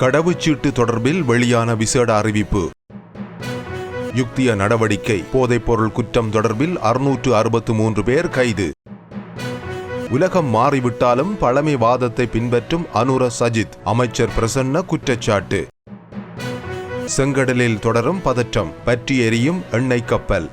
கடவுச்சீட்டு தொடர்பில் வெளியான விசேட அறிவிப்பு. யுக்திய நடவடிக்கை போதைப்பொருள் குற்றம் தொடர்பில் அறுநூற்று அறுபத்து மூன்று பேர் கைது. உலகம் மாறிவிட்டாலும் பழமைவாதத்தை பின்பற்றும் அனுர சஜித் அமைச்சர் பிரசன்ன குற்றச்சாட்டு. செங்கடலில் தொடரும் பதற்றம் பற்றி எரியும் எண்ணெய் கப்பல்.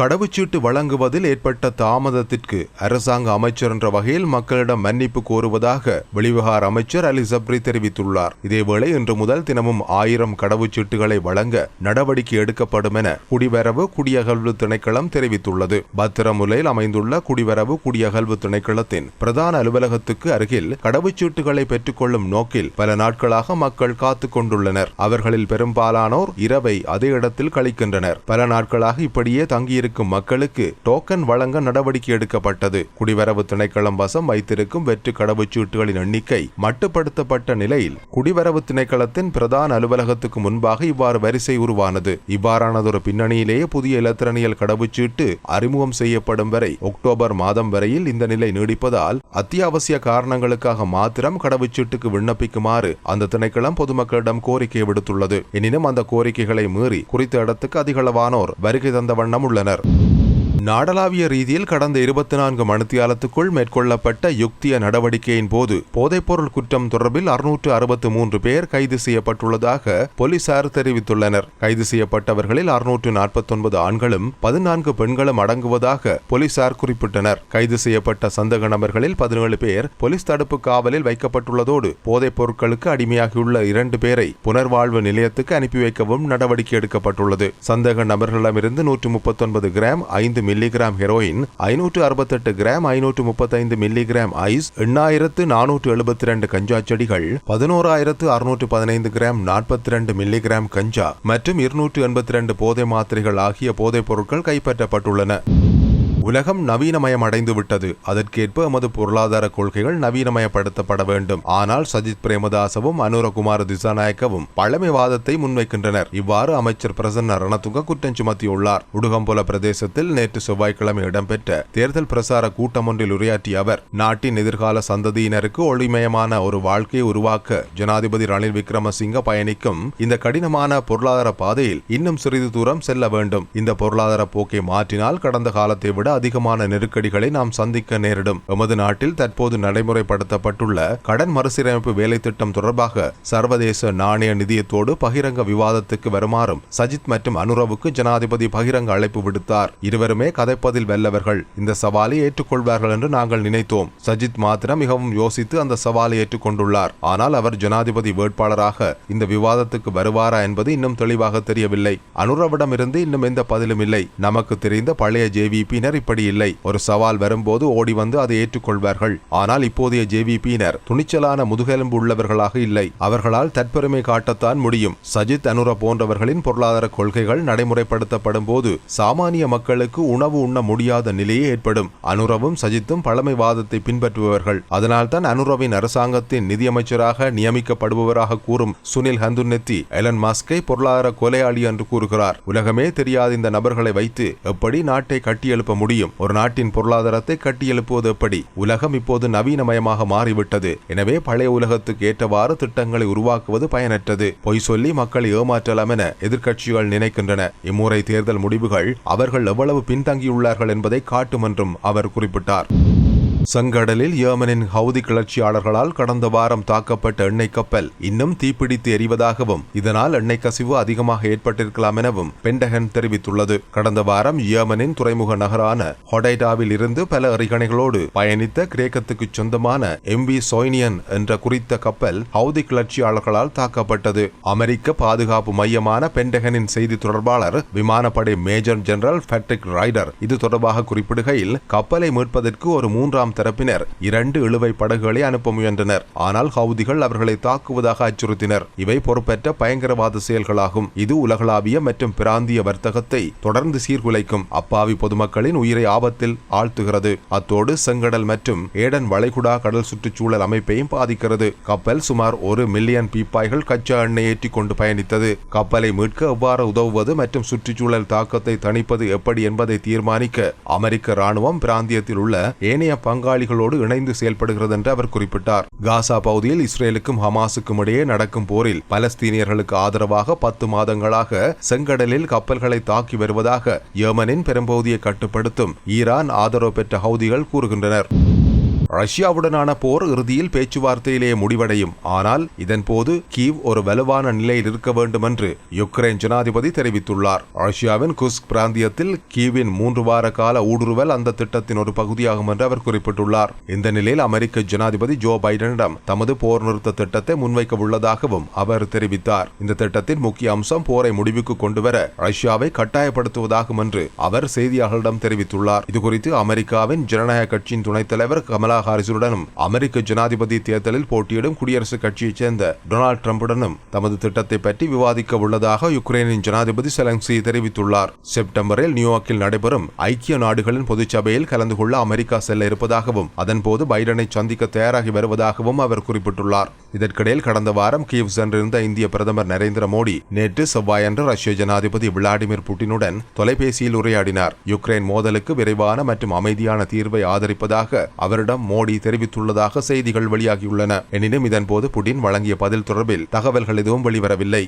கடவுச்சீட்டு வழங்குவதில் ஏற்பட்ட தாமதத்திற்கு அரசாங்க அமைச்சர் என்ற வகையில் மக்களிடம் மன்னிப்பு கோருவதாக வெளிவிவகார அமைச்சர் அலி சப்ரி தெரிவித்துள்ளார். இதேவேளை இன்று முதல் தினமும் ஆயிரம் கடவுச்சீட்டுகளை வழங்க நடவடிக்கை எடுக்கப்படும் என குடிவரவு குடியகல்வு திணைக்களம் தெரிவித்துள்ளது. பத்திரமுலையில் அமைந்துள்ள குடிவரவு குடியகல்வு திணைக்களத்தின் பிரதான அலுவலகத்துக்கு அருகில் கடவுச்சீட்டுகளை பெற்றுக்கொள்ளும் நோக்கில் பல நாட்களாக மக்கள் காத்துக் கொண்டுள்ளனர். அவர்களில் பெரும்பாலானோர் இரவை அதே இடத்தில் கழிக்கின்றனர். பல நாட்களாக இப்படியே தங்கியிருக்கும் மக்களுக்கு டோக்கன் வழங்க நடவடிக்கை எடுக்கப்பட்டது. குடிவரவு திணைக்களம் வசம் வைத்திருக்கும் வெற்று கடவுச்சீட்டுகளின் எண்ணிக்கை மட்டுப்படுத்தப்பட்ட நிலையில் குடிவரவு திணைக்களத்தின் பிரதான அலுவலகத்துக்கு முன்பாக இவ்வாறு வரிசை உருவானது. இவ்வாறானதொரு பின்னணியிலேயே புதிய இலத்திரனியல் கடவுச்சீட்டு அறிமுகம் செய்யப்படும் வரை அக்டோபர் மாதம் வரையில் இந்த நிலை நீடிப்பதால் அத்தியாவசிய காரணங்களுக்காக மாத்திரம் கடவுச்சீட்டுக்கு விண்ணப்பிக்குமாறு அந்த திணைக்களம் பொதுமக்களிடம் கோரிக்கை விடுத்துள்ளது. எனினும் அந்த கோரிக்கைகளை மீறி குறித்த இடத்துக்கு அதிகளவானோர் வருகை தந்த வண்ணம் உள்ளனர். Javier. நாடளாவிய ரீதியில் கடந்த இருபத்தி நான்கு மணித்தியாலத்துக்குள் மேற்கொள்ளப்பட்ட யுக்திய நடவடிக்கையின் போது போதைப்பொருள் குற்றம் தொடர்பில் அறுநூற்று அறுபத்து மூன்று பேர் கைது செய்யப்பட்டுள்ளதாக போலீசார் தெரிவித்துள்ளனர். கைது செய்யப்பட்டவர்களில் அறுநூற்று நாற்பத்தொன்பது ஆண்களும் பதினான்கு பெண்களும் அடங்குவதாக போலீசார் குறிப்பிட்டனர். கைது செய்யப்பட்ட சந்தக நபர்களில் பதினேழு பேர் போலீஸ் தடுப்பு காவலில் வைக்கப்பட்டுள்ளதோடு போதைப் பொருட்களுக்கு அடிமையாகியுள்ள இரண்டு பேரை புனர்வாழ்வு நிலையத்துக்கு அனுப்பி வைக்கவும் நடவடிக்கை எடுக்கப்பட்டுள்ளது. சந்தக நபர்களிடமிருந்து நூற்று முப்பத்தொன்பது கிராம் ஐந்து மில்லிகிராம் ஹெரோயின் ஐநூற்று அறுபத்தெட்டு கிராம் ஐநூற்று முப்பத்தைந்து மில்லிகிராம் ஐஸ் எண்ணாயிரத்து நானூற்று எழுபத்தி ரெண்டு கஞ்சா செடிகள் பதினோராயிரத்து அறுநூற்று பதினைந்து கிராம் நாற்பத்தி ரெண்டு மில்லிகிராம் கஞ்சா மற்றும் இருநூற்று எண்பத்தி ரெண்டு போதை மாத்திரைகள் ஆகிய போதைப் பொருட்கள் கைப்பற்றப்பட்டுள்ளன. உலகம் நவீனமயம் அடைந்து விட்டது அதற்கேற்ப எமது பொருளாதார கொள்கைகள் நவீனமயப்படுத்தப்பட வேண்டும். ஆனால் சஜித் பிரேமதாசவும் அனுரகுமார் திசாநாயக்கவும் பழமைவாதத்தை முன்வைக்கின்றனர். இவ்வாறு அமைச்சர் பிரசன்ன ரணதுங்க குற்றம் சுமத்தியுள்ளார். உடுகம்புல பிரதேசத்தில் நேற்று செவ்வாய்க்கிழமை இடம்பெற்ற தேர்தல் பிரசார கூட்டம் ஒன்றில் உரையாற்றிய அவர் நாட்டின் எதிர்கால சந்ததியினருக்கு ஒளிமயமான ஒரு வாழ்க்கையை உருவாக்க ஜனாதிபதி ரணில் விக்ரமசிங்க பயணிக்கும் இந்த கடினமான பொருளாதார பாதையில் இன்னும் சிறிது தூரம் செல்ல வேண்டும். இந்த பொருளாதார போக்கை மாற்றினால் கடந்த காலத்தை விட அதிகமான நெருக்கடிகளை நாம் சந்திக்க நேரிடும். எமது நாட்டில் தற்போது நடைமுறைப்படுத்தப்பட்டுள்ள கடன் மறுசீரமைப்பு வேலை திட்டம் தொடர்பாக சர்வதேச நாணய நிதியத்தோடு பகிரங்க விவாதத்துக்கு வருமாறும் சஜித் மற்றும் அனுரவுக்கு ஜனாதிபதி பகிரங்க அழைப்பு விடுத்தார். இருவருமே கதைப்பதில் வெல்லவர்கள். இந்த சவாலை ஏற்றுக்கொள்வார்கள் என்று நாங்கள் நினைத்தோம். சஜித் மாத்திரம் மிகவும் யோசித்து அந்த சவாலை ஏற்றுக்கொண்டுள்ளார். ஆனால் அவர் ஜனாதிபதி வேட்பாளராக இந்த விவாதத்துக்கு வருவாரா என்பது இன்னும் தெளிவாக தெரியவில்லை. அனுரவிடமிருந்து இன்னும் எந்த பதிலும் இல்லை. நமக்கு தெரிந்த பழைய ஜேவிபியினர் இப்படி இல்லை. ஒரு சவால் வரும்போது ஓடி வந்து அதை ஏற்றுக்கொள்வார்கள். ஆனால் இப்போதைய ஜேவிபியினர் துணிச்சலான முதுகெலும்பு உள்ளவர்களாக இல்லை. அவர்களால் தற்பெருமை காட்டத்தான் முடியும். சஜித் அனுர போன்றவர்களின் பொருளாதார கொள்கைகள் நடைமுறைப்படுத்தப்படும் போது சாமானிய மக்களுக்கு உணவு உண்ண முடியாத நிலையே ஏற்படும். அனுரவும் சஜித்தும் பழமைவாதத்தை பின்பற்றுபவர்கள். அதனால்தான் அனுரவின் அரசாங்கத்தின் நிதியமைச்சராக நியமிக்கப்படுபவராக கூறும் சுனில் ஹந்துநெத்தி எலன் மாஸ்கை பொருளாதார கொலையாளி என்று கூறுகிறார். உலகமே தெரியாத இந்த நபர்களை வைத்து எப்படி நாட்டை கட்டியெழுப்ப முடியும்? முடியும். ஒரு நாட்டின் பொருளாதாரத்தை கட்டியெழுப்புவது எப்படி? உலகம் இப்போது நவீனமயமாக மாறிவிட்டது. எனவே பழைய உலகத்துக்கு ஏற்றவாறு திட்டங்களை உருவாக்குவது பயனற்றது. பொய் சொல்லி மக்களை ஏமாற்றலாம் என எதிர்க்கட்சிகள் நினைக்கின்றன. இம்முறை தேர்தல் முடிவுகள் அவர்கள் எவ்வளவு பின்தங்கியுள்ளார்கள் என்பதை காட்டும் என்றும் அவர் குறிப்பிட்டார். செங்கடலில் யேமனின் ஹவுதி கிளர்ச்சியாளர்களால் கடந்த வாரம் தாக்கப்பட்ட எண்ணெய் கப்பல் இன்னும் தீப்பிடித்து எரிவதாகவும் இதனால் எண்ணெய் கசிவு அதிகமாக ஏற்பட்டிருக்கலாம் எனவும் பென்டகன் தெரிவித்துள்ளது. கடந்த வாரம் யேமனின் துறைமுக நகரான ஹொடைடாவில் இருந்து பல எறிகணைகளோடு பயணித்த கிரேக்கத்துக்கு சொந்தமான எம்பி சோய்னியன் என்ற குறித்த கப்பல் ஹவுதி கிளர்ச்சியாளர்களால் தாக்கப்பட்டது. அமெரிக்க பாதுகாப்பு மையமான பென்டகனின் செய்தி தொடர்பாளர் விமானப்படை மேஜர் ஜெனரல் பேட்ரிக் ரைடர் இது தொடர்பாக குறிப்பிடுகையில் கப்பலை மீட்பதற்கு ஒரு மூன்றாம் தரப்பினர் இரண்டு இழுவை படகுகளை அனுப்ப முயன்றனர். ஆனால் ஹவுதிகள் அவர்களை தாக்குவதாக அச்சுறுத்தினர். இவை பொறுப்பற்ற பயங்கரவாத செயல்களாகும். இது உலகளாவிய மற்றும் பிராந்திய வர்த்தகத்தை தொடர்ந்து சீர்குலைக்கும். அப்பாவி பொதுமக்களின் உயிரை ஆபத்தில் ஆழ்த்துகிறது. அத்தோடு செங்கடல் மற்றும் ஏடன் வளைகுடா கடல் சுற்றுச்சூழல் அமைப்பையும் பாதிக்கிறது. கப்பல் சுமார் ஒரு மில்லியன் பீப்பாய்கள் கச்சா எண்ணெய் ஏற்றி கொண்டு பயணித்தது. கப்பலை மீட்க எவ்வாறு உதவுவது மற்றும் சுற்றுச்சூழல் தாக்கத்தை தணிப்பது எப்படி என்பதை தீர்மானிக்க அமெரிக்க ராணுவம் பிராந்தியத்தில் உள்ள ஏனைய பங்கு பங்காளிகளோடு இணைந்து செயல்படுகிறது என்று அவர் குறிப்பிட்டார். காசா பகுதியில் இஸ்ரேலுக்கும் ஹமாஸுக்கும் இடையே நடக்கும் போரில் பலஸ்தீனியர்களுக்கு ஆதரவாக பத்து மாதங்களாக செங்கடலில் கப்பல்களை தாக்கி வருவதாக யேமனின் பெரும்பகுதியை கட்டுப்படுத்தும் ஈரான் ஆதரவு பெற்ற ஹவுதிகள் கூறுகின்றனர். ரஷ்யாவுடனான போர் இறுதியில் பேச்சுவார்த்தையிலேயே முடிவடையும். ஆனால் இதன்போது கீவ் ஒரு வலுவான நிலையில் இருக்க வேண்டும் என்று யுக்ரைன் ஜனாதிபதி தெரிவித்துள்ளார். ரஷ்யாவின் குஸ்க் பிராந்தியத்தில் கீவின் மூன்று வார கால ஊடுருவல் அந்த திட்டத்தின் ஒரு பகுதியாகும் என்று அவர் குறிப்பிட்டுள்ளார். இந்த நிலையில் அமெரிக்க ஜனாதிபதி ஜோ பைடனிடம் தமது போர் நிறுத்த திட்டத்தை முன்வைக்க உள்ளதாகவும் அவர் தெரிவித்தார். இந்த திட்டத்தின் முக்கிய அம்சம் போரை முடிவுக்கு கொண்டுவர ரஷ்யாவை கட்டாயப்படுத்துவதாகும் என்று அவர் செய்தியாளர்களிடம் தெரிவித்துள்ளார். இதுகுறித்து அமெரிக்காவின் ஜனநாயக கட்சியின் துணைத் தலைவர் கமலா ஹாரிசுடனும் அமெரிக்க ஜனாதிபதி தேர்தலில் போட்டியிடும் குடியரசுக் கட்சியைச் சேர்ந்த டொனால்டு டிரம்புடனும் தமது திட்டத்தை பற்றி விவாதிக்க உள்ளதாக யுக்ரைனின் ஜனாதிபதி செலன்சி தெரிவித்துள்ளார். செப்டம்பரில் நியூயார்க்கில் நடைபெறும் ஐக்கிய நாடுகளின் பொதுச்சபையில் கலந்து கொள்ள அமெரிக்கா செல்ல இருப்பதாகவும் அதன்போது பைடனை சந்திக்க தயாராகி வருவதாகவும் அவர் குறிப்பிட்டுள்ளார். இதற்கிடையில் கடந்த வாரம் கீவ் சென்றிருந்த இந்திய பிரதமர் நரேந்திர மோடி நேற்று செவ்வாயன்று ரஷ்ய ஜனாதிபதி விளாடிமிர் புட்டினுடன் தொலைபேசியில் உரையாடினார். யுக்ரைன் மோதலுக்கு விரைவான மற்றும் அமைதியான தீர்வை ஆதரிப்பதாக அவரிடம் மோடி தெரிவித்துள்ளதாக செய்திகள் வெளியாகியுள்ளன. எனினும் இதன்போது புடின் வழங்கிய பதில் தொடர்பில் தகவல்கள் எதுவும் வெளிவரவில்லை.